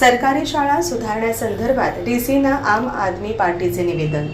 सरकारी शाळा सुधारण्यासंदर्भात डीसीना आम आदमी पार्टीचे निवेदन.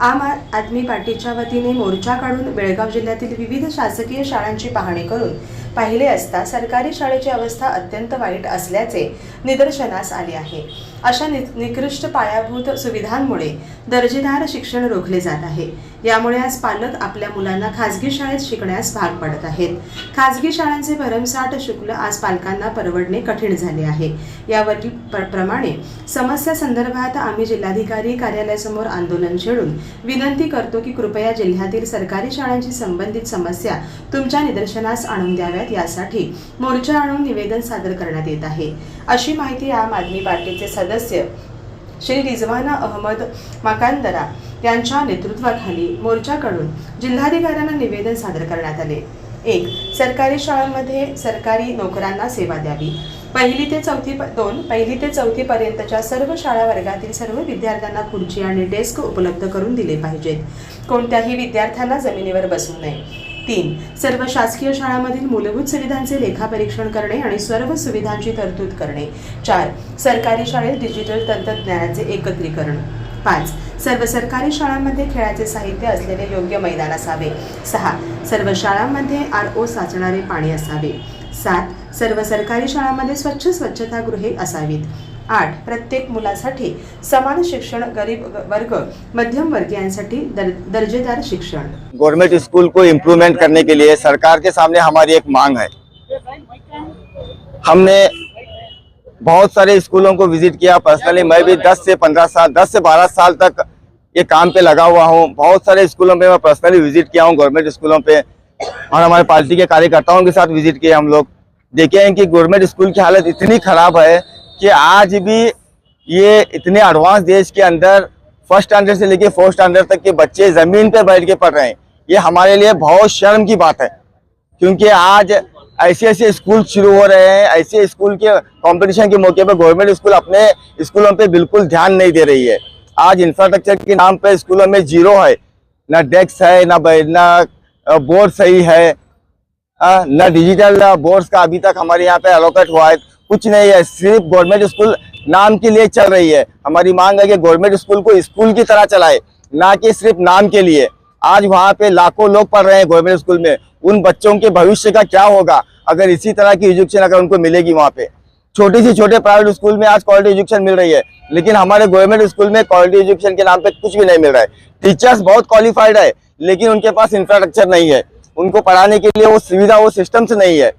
आम आदमी पार्टीच्या वतीने मोर्चा काढून बेळगाव जिल्ह्यातील विविध शासकीय शाळांची पाहणी करून पाहिले असता सरकारी शाळेची अवस्था अत्यंत वाईट असल्याचे निदर्शनास आले आहे. अशा नि निकृष्ट पायाभूत सुविधांमुळे दर्जेदार शिक्षण रोखले जात आहे. यामुळे आज पालक आपल्या मुलांना खाजगी शाळेत शिकण्यास भाग पडत आहेत. खाजगी शाळांचे भरमसाठ शुल्क आज पालकांना परवडणे कठीण झाले आहे. यावरील प- प्रमाणे समस्या संदर्भात आम्ही जिल्हाधिकारी कार्यालयासमोर आंदोलन छेडून विनंती करतो की कृपया जिल्ह्यातील सरकारी शाळांशी संबंधित समस्या तुमच्या निदर्शनास आणून द्याव्यात. यासाठी मोर्चा आणून निवेदन सादर करण्यात येत आहे. अशी माहिती आम आदमी पार्टीचे सदस्य श्री रिझवाना अहमद माकांदरा यांच्या नेतृत्वाखाली मोर्चाकडून जिल्हाधिकाऱ्यांना निवेदन सादर करण्यात आले. एक सरकारी शाळांमध्ये सरकारी नोकरांना सेवा द्यावी. पहिली ते चौथी प- दोन पहिली ते चौथी पर्यंतच्या सर्व शाळा वर्गातील सर्व विद्यार्थ्यांना खुर्ची आणि डेस्क उपलब्ध करून दिले पाहिजेत. कोणत्याही विद्यार्थ्यांना जमिनीवर बसू नये. तीन. सर्व शासकीय शाळांमधील मूलभूत सुविधांचे लेखापरीक्षण करणे आणि सर्व सुविधांची तरतूद करणे. चार. सरकारी शाळेत डिजिटल तंत्रज्ञानाचे एकत्रीकरण. पाच. सर्व सरकारी शाळांमध्ये खेळाचे साहित्य असलेले योग्य मैदान असावे. सहा. सर्व शाळांमध्ये आर ओ साचणारे पाणी असावे. सात. सर्व सरकारी शाळांमध्ये स्वच्छ स्वच्छतागृहे असावीत. आठ प्रत्येक मुलासाठी समान शिक्षण गरीब वर्ग, मध्यम वर्गीयांसाठी दर, दर्जेदार शिक्षण. गवर्नमेंट स्कूल को इम्प्रूवमेंट करने के लिए सरकार के सामने हमारी एक मांग है। हमने बहुत सारे स्कूलों को विज़िट किया। पर्सनली मैं भी 10 से 15 साल 10 से 12 साल तक ये काम पे लगा हुआ हूँ। बहुत सारे स्कूलों पे मैं पर्सनली विज़िट किया हूँ गवर्नमेंट स्कूलों पे। और हमारे पार्टी के कार्यकर्ताओं के साथ विज़िट किए हम लोग। देखे हैं कि गवर्नमेंट स्कूल की हालत इतनी खराब है कि आज भी ये इतने एडवांस देश के अंदर फ़र्स्ट स्टैंडर्ड से लेके फोर्थ स्टैंडर्ड तक के बच्चे ज़मीन पे बैठ के पढ़ रहे हैं। ये हमारे लिए बहुत शर्म की बात है। क्योंकि आज ऐसे ऐसे स्कूल शुरू हो रहे हैं, ऐसे स्कूल के कंपटीशन के मौके पर गवर्नमेंट स्कूल अपने स्कूलों पे बिल्कुल ध्यान नहीं दे रही है। आज इंफ्रास्ट्रक्चर के नाम पे स्कूलों में ज़ीरो है। ना डेस्क है, ना ना बोर्ड सही है। न डिजिटल बोर्ड्स का अभी तक हमारे यहाँ पे अलोकेट हुआ है। कुछ नहीं है, सिर्फ़ गवर्नमेंट स्कूल नाम के लिए चल रही है। हमारी मांग है कि गवर्नमेंट स्कूल को स्कूल की तरह चलाए, ना कि सिर्फ़ नाम के लिए। आज वहाँ पे लाखों लोग पढ़ रहे हैं गवर्नमेंट स्कूल में। उन बच्चों के भविष्य का क्या होगा? अगर इसी तरह की एजुकेशन अगर उनको मिलेगी वहाँ पे। छोटे से छोटे प्राइवेट स्कूल में आज क्वालिटी एजुकेशन मिल रही है, लेकिन हमारे गवर्नमेंट स्कूल में क्वालिटी एजुकेशन के नाम पे कुछ भी नहीं मिल रहा है। टीचर्स बहुत क्वालिफाइड है, लेकिन उनके पास इंफ्रास्ट्रक्चर नहीं है। उनको पढ़ाने के लिए वो सुविधा, वो सिस्टम्स नहीं है।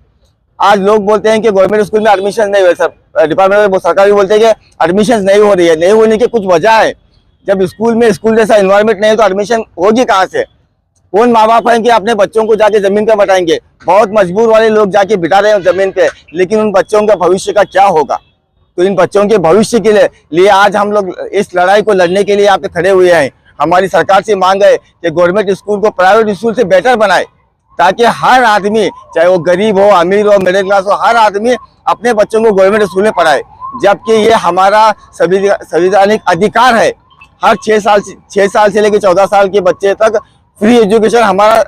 आज लोग बोलते हैं कि गवर्नमेंट स्कूल में एडमिशन नहीं हुए सर डिपार्टमेंट सरकार भी बोलते हैं कि एडमिशन नहीं हो रही है। नहीं होने की कुछ वजह है। जब स्कूल में स्कूल जैसा इन्वायरमेंट नहीं है तो एडमिशन होगी कहाँ से? कौन माँ बाप हैं कि अपने बच्चों को जाके ज़मीन पे बटाएँगे? बहुत मजबूर वाले लोग जाके बिठा रहे हैं ज़मीन पे, लेकिन उन बच्चों का भविष्य का क्या होगा? तो इन बच्चों के भविष्य के लिए लिए आज हम लोग इस लड़ाई को लड़ने के लिए यहाँ पे खड़े हुए हैं। हमारी सरकार से मांग है कि गवर्नमेंट स्कूल को प्राइवेट स्कूल से बेटर बनाए। ताकि हर आदमी, चाहे वो गरीब हो, अमीर हो मिडिल क्लास हो, हर आदमी अपने बच्चों को गवर्नमेंट स्कूल में पढ़ाए। जबकि ये हमारा संविधानिक अधिकार है। हर छः साल छः साल से लेकर चौदह साल के बच्चे तक फ्री एजुकेशन हमारा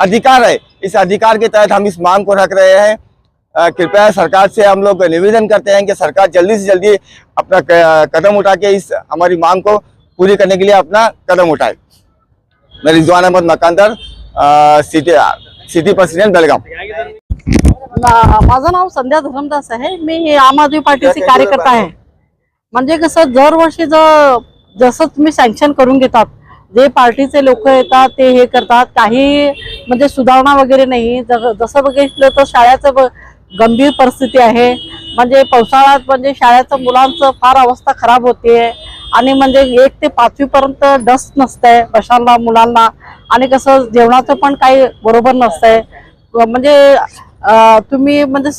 अधिकार है। इस अधिकार के तहत हम इस मांग को रख रहे हैं। कृपया सरकार से हम लोग निवेदन करते हैं कि सरकार जल्दी से जल्दी अपना कदम उठा के इस हमारी मांग को पूरी करने के लिए अपना कदम उठाए। मैं Rizwan Ahmed Makandar city city president Belgaum माझं नाव संध्या धरमदास आहे. मी आम आदमी पार्टीचे कार्यकर्ता आहे. म्हणजे कसं दरवर्षी जर जसं तुम्ही सँक्शन करून घेतात जे पार्टीचे लोक येतात ते हे करतात. काही म्हणजे सुधारणा वगैरे नाही. जसं बघितलं तर शाळेचं गंभीर परिस्थिती आहे. म्हणजे पावसाळ्यात म्हणजे शाळेचं मुलांचं फार अवस्था खराब होते आणि म्हणजे एक ते पाचवी पर्यंत डस्ट नसतंय बशांना मुलांना. आणि कसं जेवणाचं पण काही बरोबर नसतंय. म्हणजे तुम्ही म्हणजे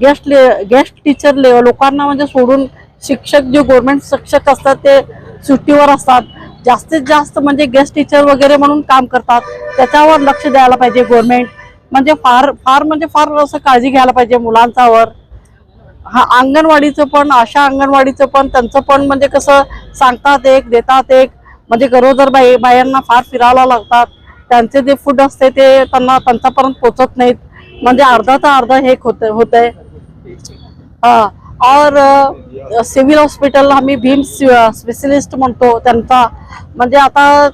गेस्ट ले गेस्ट टीचर ले लोकांना म्हणजे सोडून शिक्षक जे गव्हर्नमेंट शिक्षक असतात ते सुट्टीवर असतात. जास्तीत जास्त म्हणजे गेस्ट टीचर वगैरे म्हणून काम करतात. त्याच्यावर लक्ष द्यायला पाहिजे गव्हर्नमेंट म्हणजे फार फार म्हणजे फार असं काळजी घ्यायला पाहिजे मुलांच्यावर हा अंगणवाडीचं पण आशा अंगणवाडीचं पण त्यांचं पण म्हणजे कसं सांगतात एक देतात एक. म्हणजे गरोदर बाई बायांना फार फिरायला लागतात. त्यांचे जे फूड असते ते त्यांना त्यांच्यापर्यंत पोचत नाहीत. म्हणजे अर्धा तर अर्धा हे होत होत आहे और सिव्हिल हॉस्पिटल आम्ही भीम स्पेशलिस्ट म्हणतो त्यांचा. म्हणजे आता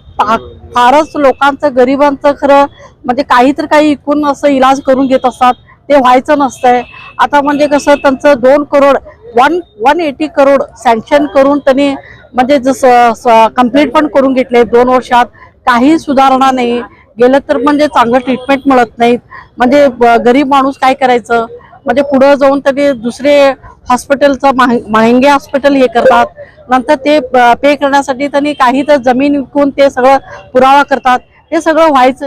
फारच लोकांचं गरिबांचं खरं म्हणजे काही तर काही इकून असं इलाज करून घेत असतात. ते व्हायचं नसतंय. आता म्हणजे कसं त्यांचं दोन crore one one eighty crore sanction करून त्यांनी म्हणजे जसं कंप्लीट पण करून घेतले दोन वर्षात. काही सुधारणा नाही. गेलं तर म्हणजे चांगलं ट्रीटमेंट मिळत नाहीत. म्हणजे गरीब माणूस काय करायचं? म्हणजे पुढं जाऊन त्यांनी दुसरे हॉस्पिटलचं महा महंगे हॉस्पिटल हे करतात. नंतर ते पे करण्यासाठी त्यांनी काही तर जमीन विकून ते सगळं पुरावा करतात. हे सगळं व्हायचं